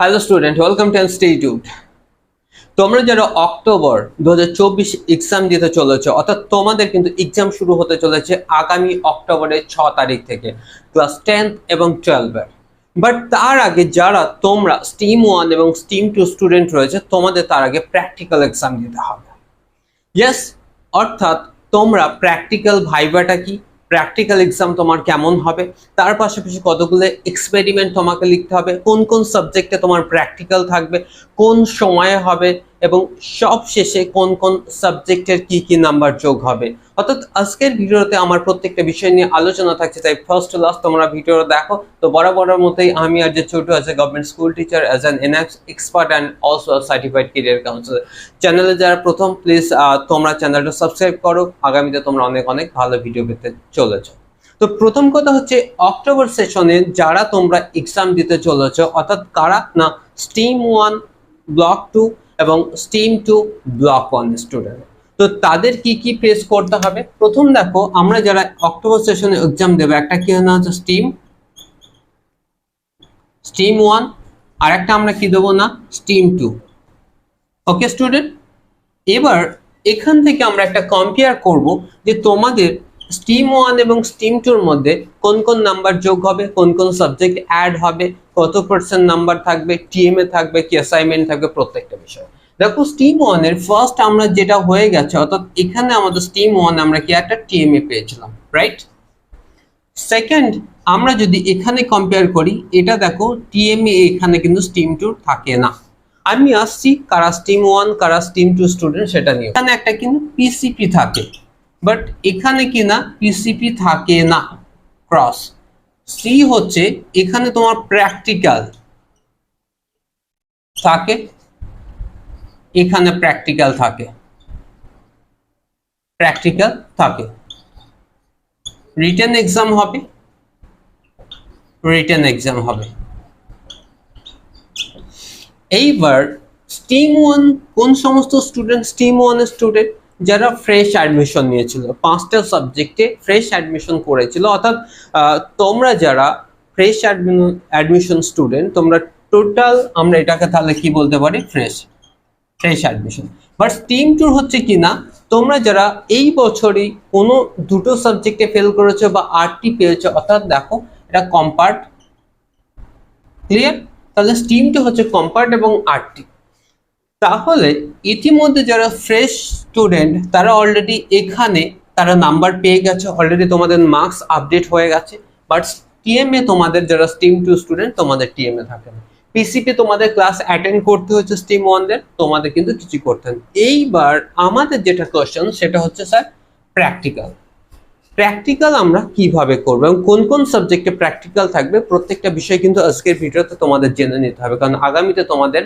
Hello student welcome to institute তোমরা যারা October দু এক্সাম দিতে চলেছো, অর্থাৎ তোমাদের কিন্তু এক্সাম শুরু হতে চলেছে আগামী অক্টোবরের ছ তারিখ থেকে ক্লাস টেন্থ এবং টুয়েলভের বাট তার আগে যারা তোমরা স্টিম ওয়ান এবং স্টিম টু স্টুডেন্ট রয়েছে, তোমাদের তার আগে প্র্যাকটিক্যাল এক্সাম দিতে হবে। ইয়েস অর্থাৎ তোমরা প্র্যাকটিক্যাল ভাইবাটা কি? প্র্যাকটিক্যাল এক্সাম তোমার কেমন হবে? তার পাশাপাশি কতগুলো এক্সপেরিমেন্ট তোমাকে লিখতে হবে? কোন কোন সাবজেক্টে তোমার প্র্যাকটিক্যাল থাকবে? কোন সময়ে হবে? এবং সব শেষে কোন কোন সাবজেক্টের কি কি নাম্বার যোগ হবে। অর্থাৎ আজকের ভিডিওতে আমার প্রত্যেকটা বিষয় নিয়ে আলোচনা থাকছে, তাই ফার্স্ট টু লাস্ট তোমরা ভিডিও দেখো। তো বরাবরের মতোই আমি আর যে ছোট আছে government school teacher as an NX expert and also certified career counsellor চ্যানেলে যারা প্রথম প্লিজ তোমরা চ্যানেলটা সাবস্ক্রাইব করো। আগামীতে তোমরা অনেক অনেক ভালো ভিডিও পেতে চলেছো। তো প্রথম কথা হচ্ছে অক্টোবর সেশনে যারা তোমরা এক্সাম দিতে চলেছ, অর্থাৎ কারা? না স্টিম ওয়ান ব্লক টু এবং stream two block one student তো তাদের কি কি ফেস করতে হবে? প্রথম দেখো, আমরা যারা অক্টোবর সেশনে এক্সাম দেবো, একটা কি না হচ্ছে স্টিম স্টিম ওয়ান আর একটা আমরা কি দেবো না? স্টিম টু ওকে স্টুডেন্ট এবার এখান থেকে আমরা একটা কম্পেয়ার করব যে তোমাদের স্টিম ওয়ান এবং স্টিম টুর মধ্যে কোন কোন নাম্বার যোগ হবে, কোন কোন সাবজেক্ট অ্যাড হবে, কত পার্সেন্ট নাম্বার থাকবে টিএমএ থাকবে কি অ্যাসাইনমেন্ট থাকবে, প্রত্যেকটা বিষয়। দেখো স্টিম ওয়ানের ফার্স্ট আমরা যেটা হয়ে গেছে, অর্থাৎ এখানে আমাদের স্টিম ওয়ান আমরা কি একটা টিএমএ পেয়েছিলাম রাইট সেকেন্ড আমরা যদি এখানে কম্পেয়ার করি, এটা দেখো টিএমএ এখানে কিন্তু স্টিম টুর থাকে না। আমি আসছি কারা স্টিম ওয়ান কারা স্টিম টু স্টুডেন্ট সেটা নিয়ে। এখানে একটা কিন্তু পিসিপি থাকে। বাট এখানে কি না? পিসিপি থাকে না। ক্রস সি হচ্ছে এখানে তোমার প্র্যাকটিক্যাল থাকে। এখানে প্র্যাকটিক্যাল থাকে। প্র্যাকটিক্যাল থাকে। রিটেন এক্সাম হবে। রিটেন এক্সাম হবে। এইবার স্টিম ওয়ান কোন সমস্ত স্টুডেন্ট স্টিম ওয়ানের স্টুডেন্ট যারা ফ্রেশ অ্যাডমিশন নিয়েছিল, পাঁচটা সাবজেক্টে ফ্রেশ অ্যাডমিশন করেছিল। অর্থাৎ তোমরা যারা ফ্রেশ অ্যাডমিশন স্টুডেন্ট তোমরা টোটাল আমরা এটাকে তাহলে কি বলতে পারি? Fresh fresh admission but stream টুর হচ্ছে কি না তোমরা যারা এই বছরই কোনো দুটো সাবজেক্টে ফেল করেছ বা আটটি পেয়েছ, অর্থাৎ দেখো, এটা কম্পার্ট ক্লিয়ার তাহলে স্টিম টু হচ্ছে কম্পার্ট এবং আটটি। তাহলে ইতিমধ্যে যারা ফ্রেশ স্টুডেন্ট তারা অলরেডি এখানে তারা নাম্বার পেয়ে গেছে অলরেডি তোমাদের মার্কস আপডেট হয়ে গেছে বাট টিএমএ তোমাদের যারা স্টিম টু স্টুডেন্ট তোমাদের টিএমএ থাকে না। পিসিপি তোমাদের ক্লাস অ্যাটেন্ড করতে হচ্ছে স্টিম ওয়ানদের তোমাদের কিন্তু কিছু করতে হবে। এইবার আমাদের যেটা কোয়েশ্চেন সেটা হচ্ছে স্যার প্র্যাকটিক্যাল প্র্যাকটিক্যাল আমরা কীভাবে করব এবং কোন কোন সাবজেক্টে প্র্যাকটিক্যাল থাকবে, প্রত্যেকটা বিষয় কিন্তু আজকের ভিডিওতে তোমাদের জেনে নিতে হবে। কারণ আগামীতে তোমাদের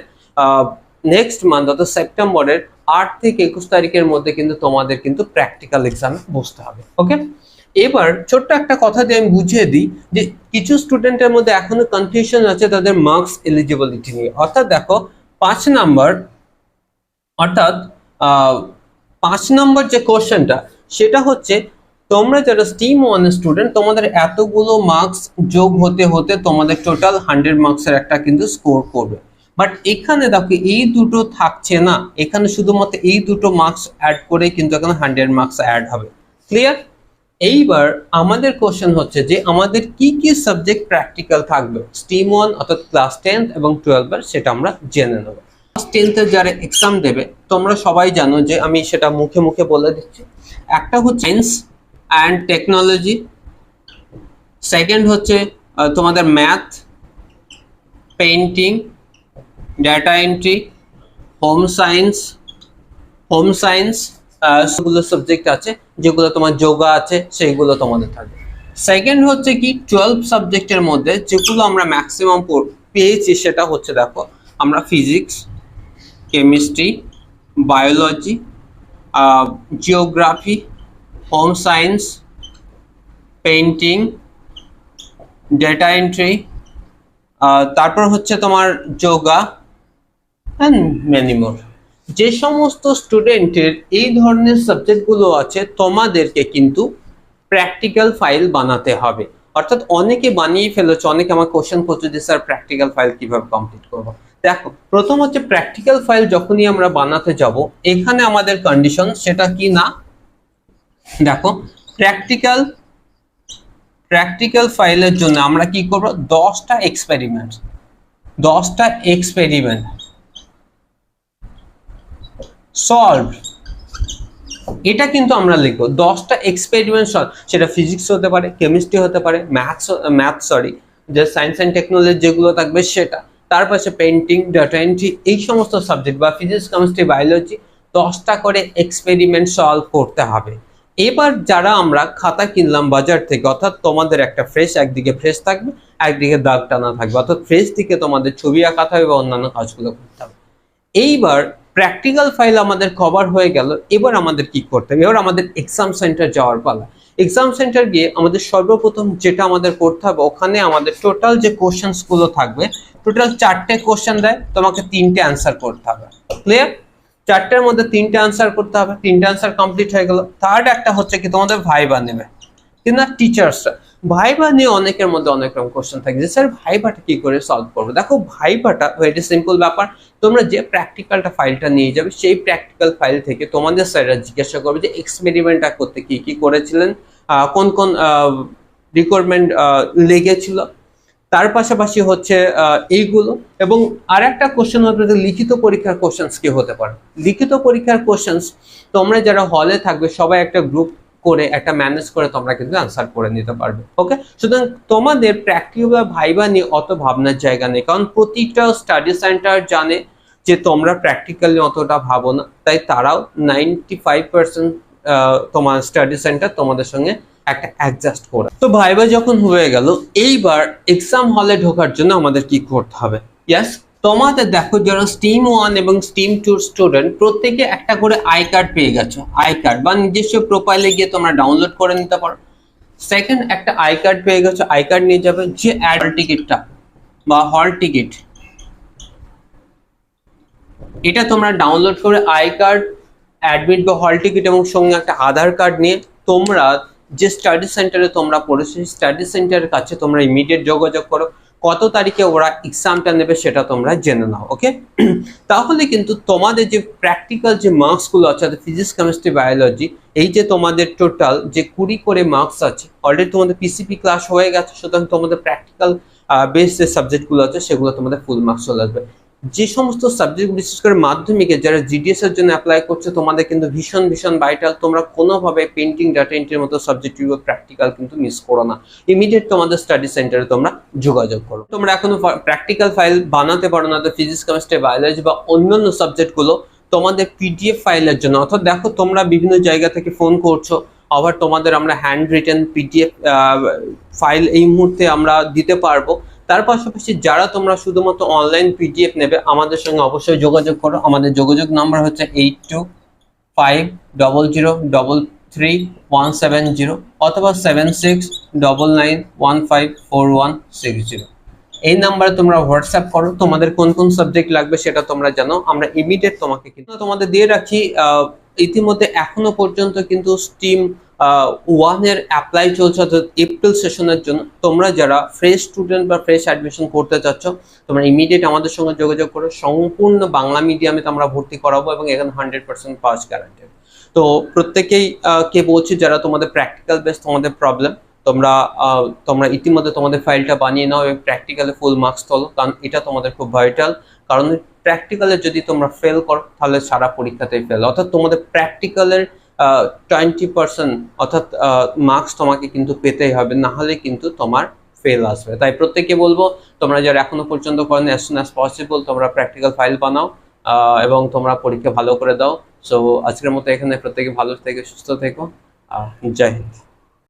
নেক্সট মান্থ অর্থাৎ সেপ্টেম্বরের আট থেকে একুশ তারিখের মধ্যে কিন্তু তোমাদের কিন্তু প্র্যাকটিক্যাল এক্সামে বসতে হবে ওকে এবার ছোট্ট একটা কথা দিয়ে আমি বুঝিয়ে দিই যে কিছু স্টুডেন্টের মধ্যে এখনও কনফিউশন আছে তাদের মার্কস এলিজিবিলিটি নিয়ে। অর্থাৎ দেখো, পাঁচ নাম্বার, অর্থাৎ পাঁচ নম্বর যে কোশ্চেনটা সেটা হচ্ছে তোমরা যারা স্টিম ওয়ান স্টুডেন্ট তোমাদের এতগুলো মার্কস যোগ হতে হতে তোমাদের টোটাল হান্ড্রেড মার্কসের একটা কিন্তু স্কোর করবে। বাট এখানে দেখো, এই দুটো থাকছে না। এখানে শুধুমাত্র এই দুটো মার্কস অ্যাড করে কিন্তু এখানে হান্ড্রেড মার্কস অ্যাড হবে। ক্লিয়ার এইবার আমাদের কোশ্চেন হচ্ছে যে, আমাদের কি কি সাবজেক্ট প্র্যাকটিক্যাল থাকবে? স্টিম ওয়ান অর্থাৎ ক্লাস টেন্থ এবং টুয়েলভের সেটা আমরা জেনে নেব। ক্লাস টেন্থের যারা এক্সাম দেবে, তোমরা সবাই জানো যে, আমি সেটা মুখে মুখে বলে দিচ্ছি। একটা হচ্ছে সায়েন্স অ্যান্ড টেকনোলজি সেকেন্ড হচ্ছে তোমাদের math painting data entry home science home science সেগুলো সাবজেক্ট আছে, যেগুলো তোমার যোগা আছে, সেইগুলো তোমাদের থাকবে সেকেন্ড হচ্ছে কি টুয়েলভ সাবজেক্টের মধ্যে যেগুলো আমরা ম্যাক্সিমাম পেয়েছি সেটা হচ্ছে দেখো, আমরা physics chemistry biology geography home science painting data entry তারপর হচ্ছে তোমার যোগা অ্যান্ড মেনি মোর যে সমস্ত স্টুডেন্টের এই ধরনের সাবজেক্টগুলো আছে, তোমাদেরকে কিন্তু প্র্যাকটিক্যাল ফাইল বানাতে হবে। অর্থাৎ অনেকে বানিয়ে ফেলেছে, অনেকে আমার কোশ্চেন করছে যে, স্যার প্র্যাকটিক্যাল ফাইল কীভাবে কমপ্লিট করব? দেখো, প্রথম হচ্ছে প্র্যাকটিক্যাল ফাইল যখনই আমরা বানাতে যাব, এখানে আমাদের কন্ডিশন সেটা কি না? দেখো প্র্যাকটিক্যাল প্র্যাকটিক্যাল ফাইলের জন্য আমরা কি করব? দশটা এক্সপেরিমেন্ট দশটা এক্সপেরিমেন্ট সলভ এটা কিন্তু আমরা লিখব। দশটা এক্সপেরিমেন্ট সলভ সেটা ফিজিক্স হতে পারে কেমিস্ট্রি হতে পারে ম্যাথস ম্যাথ সরি যে সায়েন্স অ্যান্ড টেকনোলজি যেগুলো থাকবে সেটা। তার পাশে পেন্টিং ডাটা এন্ট্রি এই সমস্ত সাবজেক্ট বা ফিজিক্স কেমিস্ট্রি বায়োলজি দশটা করে এক্সপেরিমেন্ট সলভ করতে হবে। এবার যারা আমরা খাতা কিনলাম বাজার থেকে, অর্থাৎ তোমাদের একটা ফ্রেশ একদিকে ফ্রেশ থাকবে, একদিকে দাগ টানা থাকবে, অর্থাৎ ফ্রেশ দিকে তোমাদের ছবি আঁকা থাকবে বা অন্যান্য কাজগুলো করতে হবে। এইবার প্র্যাকটিক্যাল ফাইল আমাদের কভার হয়ে গেল, এবার আমাদের কি করতে হবে? এবার আমাদের এক্সাম সেন্টার যাওয়ার পালা। এক্সাম সেন্টার গিয়ে আমাদের সর্বপ্রথম যেটা আমাদের করতে হবে, ওখানে আমাদের টোটাল যে কোশ্চেন্সগুলো থাকবে টোটাল চারটে কোশ্চেন দেয়, তোমাকে তিনটে অ্যান্সার করতে হবে। ক্লিয়ার চারটের মধ্যে তিনটে আনসার করতে হবে, তিনটে আনসার কমপ্লিট হয়ে গেল। থার্ড একটা হচ্ছে কি তোমাদের ভাইবা নেবে। কিন্তু টিচার্সরা ভাইবা নিয়ে অনেকের মধ্যে অনেক রকম কোশ্চেন থাকে যে, স্যার ভাইবাটা কি করে সলভ করব? দেখো ভাইবাটা ভেরি সিম্পল ব্যাপার। তোমরা যে প্র্যাকটিক্যালটা ফাইলটা নিয়ে যাবে, সেই প্র্যাকটিক্যাল ফাইল থেকে তোমাদের স্যাররা জিজ্ঞাসা করবে যে এক্সপেরিমেন্টটা করতে কি কি করেছিলেন? কোন কোন রিকোয়ারমেন্ট লেগেছিল? তার পাশাপাশি হচ্ছে এইগুলো। এবং আর একটা কোশ্চেন হতে লিখিত পরীক্ষার কোশ্চেন্স কি হতে পারে? লিখিত পরীক্ষার কোশ্চেন্স তোমরা যারা হলে থাকবে, সবাই একটা গ্রুপ করে, একটা ম্যানেজ করে তোমরা কিন্তু আনসার করে নিতে পারবে ওকে সুতরাং তোমাদের প্র্যাকটিক্যাল বা ভাইবা নিয়ে অত ভাবনার জায়গা নেই, কারণ প্রতিটা স্টাডি সেন্টার জানে যে তোমরা প্র্যাকটিক্যালি অতটা ভাবো না, তাই তারাও নাইনটি ফাইভ পার্সেন্ট তোমার স্টাডি সেন্টার তোমাদের সঙ্গে একটা অ্যাডজাস্ট করে। তো ভাইবা যখন হয়ে গেল, এইবার এক্সাম হলে ঢোকার জন্য আমাদের কি করতে হবে? ইয়াস তোমাদের দেখো যারা স্টিম ওয়ান এবং স্টিম টু স্টুডেন্ট প্রত্যেকে একটা করে আই কার্ড পেয়ে গেছো। আই কার্ড বা নিজস্ব প্রোফাইলে গিয়ে তোমরা ডাউনলোড করে নিতে পারো। সেকেন্ড একটা আই কার্ড পেয়ে গেছো। আই কার্ড নিয়ে যাবে যে অ্যাড টিকিটটা বা হল টিকিট এটা তোমরা ডাউনলোড করে আই কার্ড অ্যাডমিট বা হল টিকিট এবং সঙ্গে একটা আধার কার্ড নিয়ে তোমরা যে স্টাডি সেন্টারে তোমরা পড়েছো স্টাডি সেন্টারের কাছে তোমরা ইমিডিয়েট যোগাযোগ করো। কত তারিখে ওরা এক্সামটা নেবে সেটা তোমরা জেনে নাও ওকে তাহলে কিন্তু তোমাদের যে প্র্যাকটিক্যাল যে মার্কসগুলো আছে, অর্থাৎ ফিজিক্স কেমিস্ট্রি বায়োলজি এই যে তোমাদের টোটাল যে কুড়ি করে মার্কস আছে অলরেডি তোমাদের পিসিপি ক্লাস হয়ে গেছে, সুতরাং তোমাদের প্র্যাকটিক্যাল বেস যে সাবজেক্টগুলো আছে, সেগুলো তোমাদের ফুল মার্কস চলে আসবে। যে সমস্ত সাবজেক্ট বিশেষ করে মাধ্যমিকে যারা জিডিএস এর জন্য অ্যাপ্লাই করছে, তোমাদের কিন্তু ভীষণ ভীষণ ভাইটাল তোমরা কোনোভাবে পেন্টিং ডাটা এন্ট্রির মতো সাবজেক্ট প্র্যাকটিক্যাল কিন্তু মিস করো না। ইমিডিয়েট তোমাদের স্টাডি সেন্টারে তোমরা যোগাযোগ করো। তোমরা এখনও প্র্যাকটিক্যাল ফাইল বানাতে পারো না, তো ফিজিক্স কেমিস্ট্রি বায়োলজি বা অন্যান্য সাবজেক্টগুলো তোমাদের পিডিএফ ফাইলের জন্য। অর্থাৎ দেখো, তোমরা বিভিন্ন জায়গা থেকে ফোন করছ, আবার তোমাদের আমরা হ্যান্ড রিটেন পিডিএফ ফাইল এই মুহূর্তে আমরা দিতে পারব। তার পাশাপাশি যারা তোমরা শুধুমাত্র অনলাইন পিডিএফ নেবে, আমাদের সঙ্গে অবশ্যই যোগাযোগ করো। আমাদের যোগাযোগ নাম্বার হচ্ছে eight two five double zero double three one seven zero অথবা seven six double nine one five four one six zero এই নাম্বারে তোমরা হোয়াটসঅ্যাপ করো। তোমাদের কোন কোন সাবজেক্ট লাগবে সেটা তোমরা জানো। আমরা ইমিডিয়েট তোমাকে কিন্তু তোমাদের দিয়ে রাখি। ইতিমধ্যে এখনও পর্যন্ত কিন্তু স্টিম ওয়ানের অ্যাপ্লাই চলছে অর্থাৎ এপ্রিল সেশনের জন্য। তোমরা যারা ফ্রেশ স্টুডেন্ট বা ফ্রেশ অ্যাডমিশন করতে চাচ্ছ, তোমরা ইমিডিয়েট আমাদের সঙ্গে যোগাযোগ করো। সম্পূর্ণ বাংলা মিডিয়ামে তোমরা ভর্তি করাবো এবং এখানে হান্ড্রেড পার্সেন্ট পাস গ্যারান্টেড তো প্রত্যেকেই কে বলছি, যারা তোমাদের প্র্যাকটিক্যাল বেস তোমাদের প্রবলেম তোমরা তোমরা ইতিমধ্যে তোমাদের ফাইলটা বানিয়ে নাও এবং প্র্যাকটিক্যালে ফুল মার্কস তোলো, কারণ এটা তোমাদের খুব ভাইটাল কারণ প্র্যাকটিক্যালে যদি তোমরা ফেল করো, তাহলে সারা পরীক্ষাতেই ফেল অর্থাৎ তোমাদের প্র্যাকটিক্যালের টোয়েন্টি পার্সেন্ট অর্থাৎ মার্কস তোমাকে কিন্তু পেতেই হবে নাহলে কিন্তু তোমার ফেল আসবে। তাই প্রত্যেককে বলব, তোমরা যারা এখনও পর্যন্ত করেন অ্যাজ সুন অ্যাজ পসিবল তোমরা প্র্যাকটিক্যাল ফাইল বানাও এবং তোমরা পরীক্ষা ভালো করে দাও। সো আজকের মতো এখানে, প্রত্যেকে ভালো থেকে সুস্থ থেকো জয় হিন্দ।